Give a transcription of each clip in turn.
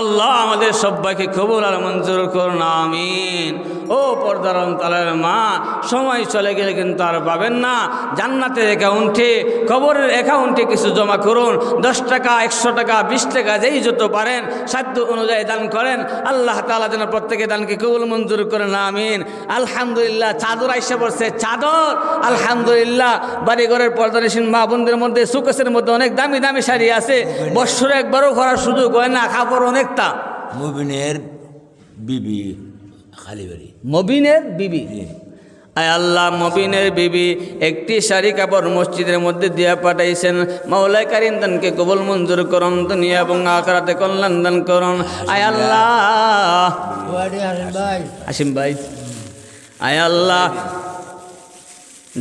আল্লাহ আমাদের সবাইকে কবুল আর মঞ্জুর করুন, আমিন। ও পর্দার তালের মা, সময় চলে গেলে কিন্তু আর পাবেন না। জান্নাতের অ্যাকাউন্টে, কবরের অ্যাকাউন্টে কিছু জমা করুন। দশ টাকা, একশো টাকা, বিশ টাকা, যেই যত পারেন, সাধ্য অনুযায়ী দান করেন। আল্লাহ তালা যেন প্রত্যেকে দানকে কবুল মঞ্জুর করেন, আমিন। আলহামদুলিল্লাহ, চাদর আইসা পড়ছে, চাদর। আলহামদুলিল্লাহ, বাড়িঘরের পর্দানিসীন মা বোনদের মধ্যে, সুকেশের মধ্যে অনেক দামি দামি শাড়ি আছে। বৎসরে একবারও করার সুযোগ হয় না, কাপড় অনেকটা মুবিনের বিবি খালিবাড়ি মবিনের বিবি? আয় আল্লাহ মবিনের বিবি একটি শাড়ি কাপড় মসজিদের মধ্যে দিয়া পাঠাইছেন। মাওলাই কারিম দানকে কবুল মঞ্জুর করুন দুনিয়া এবং আখরাতে কল্যাণ দান করুন। আয় আল্লাহ। আসিম ভাই। আয় আল্লাহ।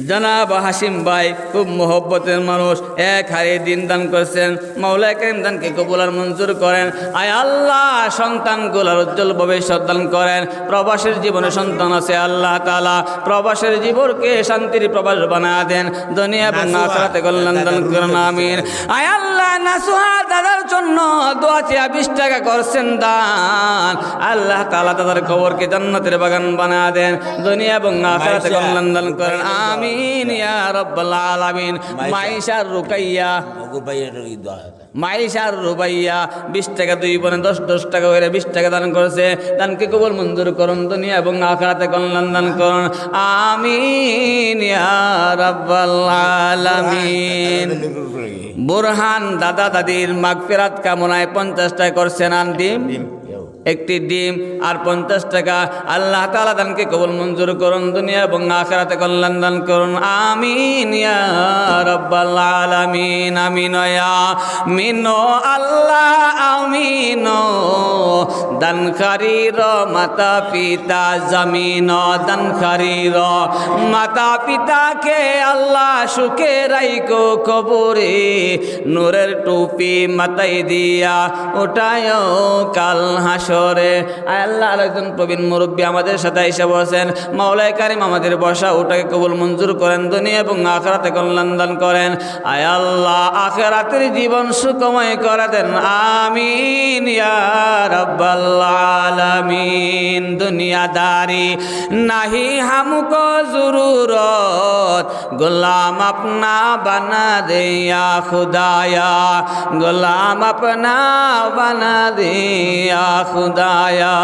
জনাব হাসিম ভাই খুব মোহব্বতের মানুষ এক হারে দিন দান করছেন। মাওলাই করিম দানকে কবুলার মঞ্জুর করেন। আয় আল্লাহ সন্তানগুলার উজ্জ্বল ভবিষ্যৎ দান করেন। প্রবাসের জীবনে সন্তান আছে আল্লাহ তালা প্রবাসের জীবনকে শান্তির প্রবাস বানা দেন। দুনিয়া এবং আখরাতে কল্যাণ দান করেন আমিন। আয় আল্লাহ নাসুহা দাদার জন্য দোয়া চেয়া বিশ টাকা করছেন দান। আল্লাহ তালা দাদার খবরকে জান্নাতের বাগান বানা দেন। দুনিয়া এবং আখরাতে কল্যাণ দান করেন আমিন। ইয়া রব্বাল আলামিন। মাইশার রুকাইয়া। মাইশার রুবাইয়া বিশ টাকা দুই বোনে দশ দশ টাকা করে বিশ টাকা দান করেছে। দানকে কবল মঞ্জুর করুন দুনিয়া এবং আখরাতে কল্যাণ দান করুন। আমিন ইয়া রব্বাল আলামিন। বুরহান দাদা দাদির মাগফিরাত কামনায় পঞ্চাশ টাকা করছেন আন ডিম একটি ডিম আর পঞ্চাশ টাকা। আল্লাহ তালা দানকে কবল মঞ্জুর করুন, দুনিয়া এবং আখরাতে কল্যাণ দান করুন। আমিন রব্বাল আলামিন, আমিন মিনো আল্লাহ, আমিন দান খারির মাতা পিতা জমিন খারির মাতা পিতাকে আল্লাহ সুখে রাইকো কবরে। নূরের টুপি মাথায় দিয়া ওটায় কাল হাসরে আয় আল্লাহ, আরেকজন প্রবীণ মুরব্বী আমাদের সাথে এসে বসেন। মাওলাই কারিম আমাদের বসা ওটাকে কবুল মঞ্জুর করেন, দুনিয়া এবং আখরাতে কল্যাণ দান করেন। আয় আল্লাহ, আখরাতের জীবন সুখময় করে দেন। আমিন দুনিয়াদারি নাহি হামকো জরুরত গোলাম আপনা বানা দে ইয়া খুদায়া, গোলাম আপনা বানা দে ইয়া খুদায়া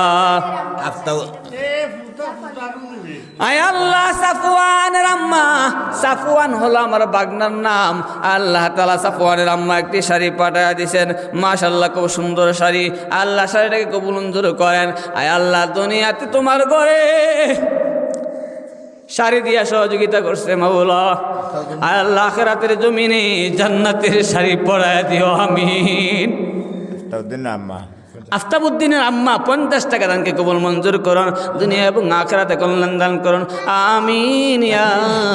আয় আল্লাহ সাফওয়ানের রাম্মা সাফওয়ান হলো আমার বাগনার নাম। আল্লাহ তালা সাফওয়ানের আম্মা একটি শাড়ি পাঠায় দিয়েছেন। মাশাল্লাহ খুব সুন্দর শাড়ি। আল্লাহ শাড়িটাকে কবুল করেন। আয় আল্লাহ, দুনিয়াতে তোমার ঘরে শাড়ি দিয়া সহযোগিতা করছে মাওলা। আল্লাহ আখেরাতের জমিনে জান্নাতের শাড়ি পরায় দিও আমিন। আফতাবুদ্দিনের আম্মা। পঞ্চাশ টাকা দানকে কবল মঞ্জুর করুন দুনিয়া এবং আখরাতে কল্যাণ দান করুন আমিন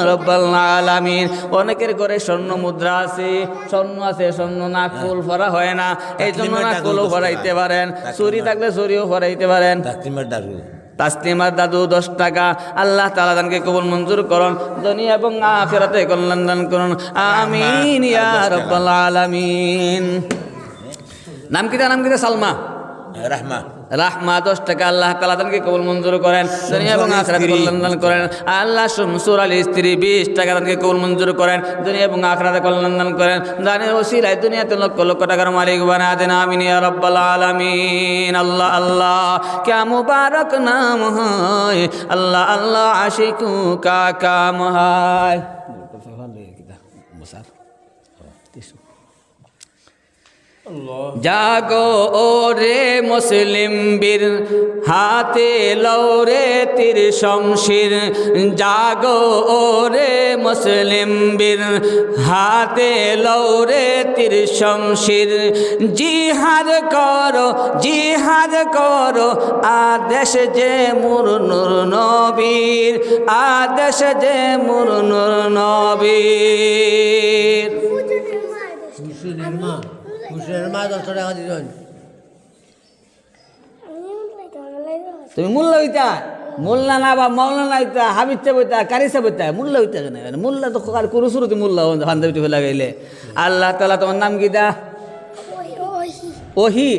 রব্বাল আলামিন। অনেকের ঘরে স্বর্ণ মুদ্রা আছে স্বর্ণ আছে স্বর্ণ নাক ফুল ভরা হয় না এই জন্য নাক ফুলও ভরাইতে পারেন চুরি থাকলে চুরিও ভরাইতে পারেন। তাসলিমের দাদু দশ টাকা। আল্লাহ তালা দানকে কবল মঞ্জুর করুন। দুনিয়া এবং আখেরাতে কল্যাণ দান করুন। আমিন ইয়া রব্বাল আলামিন। নাম কিতা নাম কিতা সালমা। রাহমা। রাহমা দশ টাকা আল্লাহ তালা তানকে কবুল মঞ্জুর করেন। দুনিয়া এবং আখরাত কল্যাণ দান করেন। আল্লাহ শামসুর আলী স্ত্রী বিশ টাকা তানকে কবুল মঞ্জুর করেন। দুনিয়া এবং আখরাতে কল্যাণ দান করেন। দানের ওসিলায় দুনিয়াতে লক্ষ লক্ষ টাকার মালিক বানা দেন। আমিন ইয়া রব্বাল আলামিন। আল্লাহ আল্লাহ ক্যা মুবারক নাম হয়? আল্লাহ আল্লাহ আশিকু কা কাম হয় জাগো ওরে মুসলিম বীর হাতে লৌরে তীর শমশির। জাগো ওরে মুসলিম বীর হাতে লৌরে তীর শমশির। জিহাদ করো জিহাদ করো আদেশ যে মুর নুর নবীর আদেশ যে মুর নুর নবীর। হুসেনের মা টাকা তুমি মূল্য হইতা? মোল্লা না বা মৌলানা হইতা হাবিতে বইতা কারিসা বইতা মূল্য হইতা কেন? মূল্য তো কার কোনো শুরুতে মূল্য বান্ধবী লাগাইলে আল্লাহ তালা তোমার নাম কি দা? ওহি।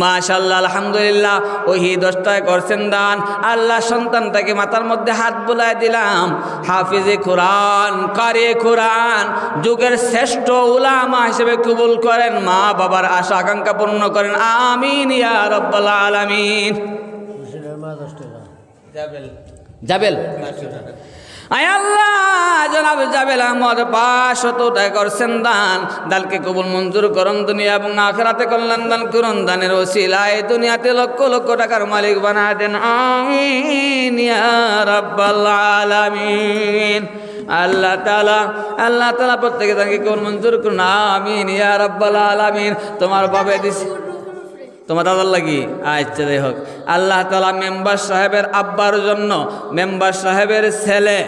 মাশাল্লাহ আলহামদুলিল্লাহ ওহি দশটায় করছেন দান। আল্লাহ সন্তানটাকে মাথার মধ্যে হাত বুলাই দিলাম। হাফিজে কোরআন কারে কোরআন যুগের শ্রেষ্ঠ উলামা হিসেবে কবুল করেন মা বাবার আশা আকাঙ্ক্ষা পূর্ণ করেন। আমিন ইয়া রব্বাল আলামিন। টাকা। যাবেল আয় আল্লাহ, জনাব জাবেল আহমদ টাকা করছেন দান দালকে কবুল মঞ্জুর করুন দুনিয়া এবং আখরাতে কল্যাণ দান করুন, দানের ওসিলায় দুনিয়াতে লক্ষ লক্ষ টাকার মালিক বানা দেন। আমিন আল্লাহ তালা আল্লাহ তালা প্রত্যেকে তাকে কবুল মঞ্জুর করুন। আমিন, ইয়া রাব্বাল আলামিন। তোমার বাবে দিছি তোমার দাদার লাগি? আচ্ছা যাই হোক। আল্লাহ তালা মেম্বার সাহেবের আব্বার জন্য মেম্বার সাহেবের ছেলে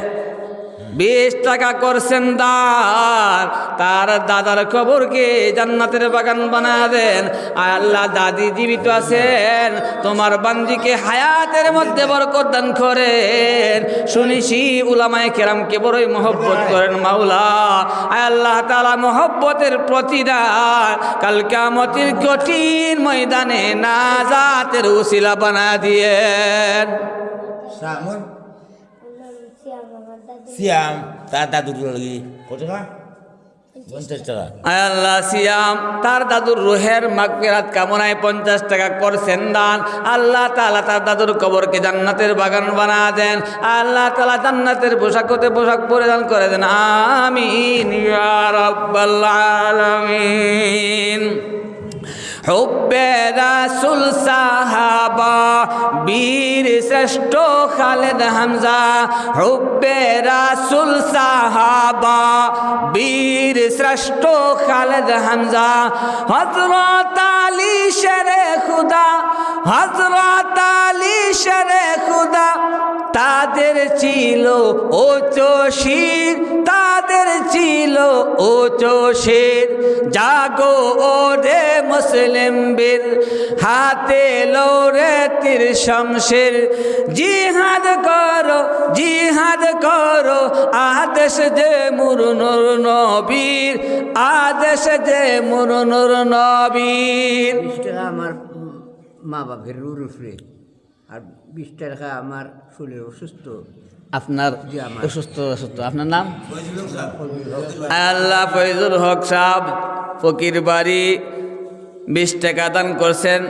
বিশ টাকা করছেন দার। তার দাদার খবরকে জান্নাতের বাগান বানা দেন। আল্লাহ দাদি জীবিত আছেন, তোমার বান্দিকে হায়াতের মধ্যে বরকত দান করেন। শুনিছি উলামায়ে কেরামকে বড়ই মহব্বত করেন মাওলা। আল্লাহ তালা মহব্বতের প্রতিদান কাল কামতির কঠিন ময়দানে নাজাতের উসিলা বানা দিয়েন। সিয়াম তার দাদুর লাগি কত টাকা পঞ্চাশ টাকা আল্লাহ সিয়াম তার দাদুর রুহের মাগফিরাত কামনায় পঞ্চাশ টাকা করছেন দান আল্লাহ তালা তার দাদুর কবরকে জান্নাতের বাগান বানা দেন আল্লাহ তালা জান্নাতের পোশাক হতে পোশাক পরিধান করে দেন আমিন আলামিন হুব্বে রাসুল সাহাবা, বীর শ্রেষ্ঠ খালেদ হামজা। হুব্বে রাসুল সাহাবা, বীর শ্রেষ্ঠ খালেদ হামজা। হজরত আলী শেরে খুদা হজরত আলী শেরে খুদা। তাদের ছিল ও শির, তাদের ছিল ও শির। জাগো ও রে মুসলিম বীর হাতে লোরে তীর শমশের। জিহাদ করো জিহাদ করো আদেশ যে মুরুনুর নবীর আদেশ যে মুরুনুর নবীর। আমার মা বাপের রুর উফরে আর বিশ টাকা আমার শরীর অসুস্থ। আপনার অসুস্থ অসুস্থ। আপনার নাম? আল্লাহ ফৈজুল হক সাহ ফকির বাড়ি। বিশ টাকা দান করছেন।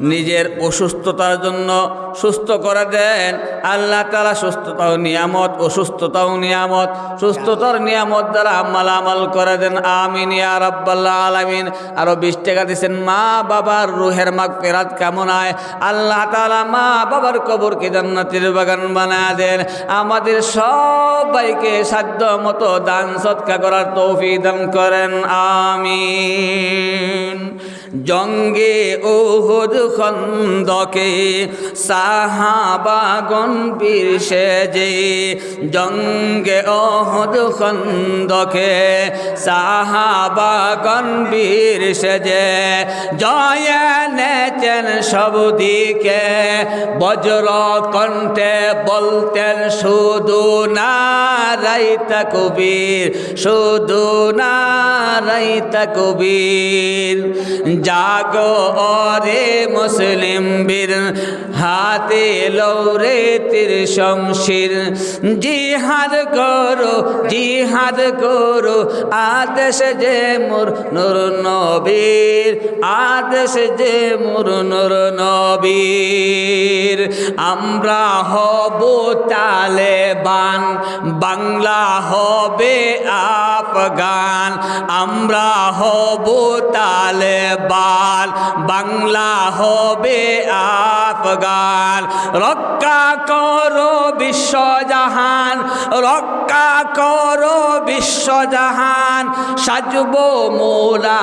নিজের অসুস্থতার জন্য সুস্থ করে দেন। আল্লাহ তালা সুস্থতাও নিয়ামত, অসুস্থতাও নিয়ামত, সুস্থতার নিয়ামত দ্বারা আমাল আমাল করে দেন। আমিন ইয়া রাব্বাল্লাহ আলামিন। আরও বিশ টাকা দিচ্ছেন মা বাবার রুহের মাগ পেরাত কামনায় আল্লাহ তালা মা বাবার কবরকে জান্নাতের বাগান বানা দেন। আমাদের সবাইকে সাধ্য মতো দান সৎকা করার তৌফিক দান করেন। আমিন। জঙ্গে ওহুদ খন্দকে সাহাবাগন বীর সেজে জঙ্গে অহদ খন্দকে সাহাবাগন বীর সেজে জয় নেচেন সব দিকে বজ্র কণ্ঠে বলতেন, শুধু নারাইতা কবির শুধু নারাইতা কবির জাগো ওরে মুসলিম বীর, হাতে লৌরে তীর শমশির, জিহাদ করো জিহাদ করো, আদেশ যে মোর নুর নবীর, আদেশ যে মোর নুর নবীর। আমরা হব তালেবান বাংলা হবে আফগান আমরা হব তালেবান, বাংলা হবে আফগান। রক্ষা করো বিশ্বজাহান, রক্ষা করো বিশ্বজাহান। সাজব মোরা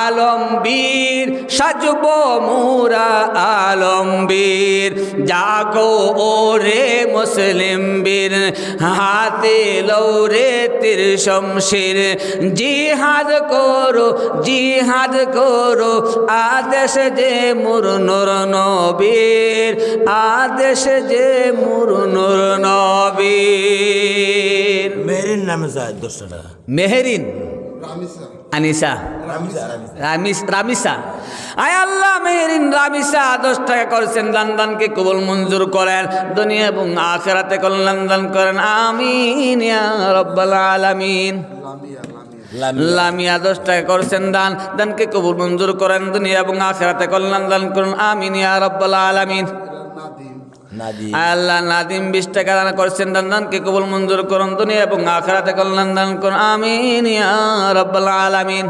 আলমবীর, সাজব মোরা আলমবীর। জাগো ওরে মুসলিম বীর, হাতে লৌরে তীর শমশির জিহাদ করো জিহাদ করো আদেশ যে মুর নুর নবীর আদেশ যে মুর নুর নবীর। মেহরিন নামে যায় দোষটা মেহেরিন। আনিসা রামিসা। রামিসা রামিস। রামিসা আয় আল্লাহ দশ টাকা করেছেন কবুল মঞ্জুর করেন দুনিয়া এবং আখেরাতে কল্যাণ দান করেন আমিন ইয়া রব্বাল আলামিন। লামিয়া দশ টাকা করছেন দান দানকে কবুল মঞ্জুর করেন দুনিয়া এবং আখেরাতে কল্যাণ দান করুন আমিন ইয়া রব্বাল আলামিন। আল্লাহ নাদিম বিশ টাকা দান করছেন, দান দানকে কবুল মঞ্জুর করুন দুনিয়া এবং আখরাতে কল্যাণ দান করুন। আমিন আলামিন।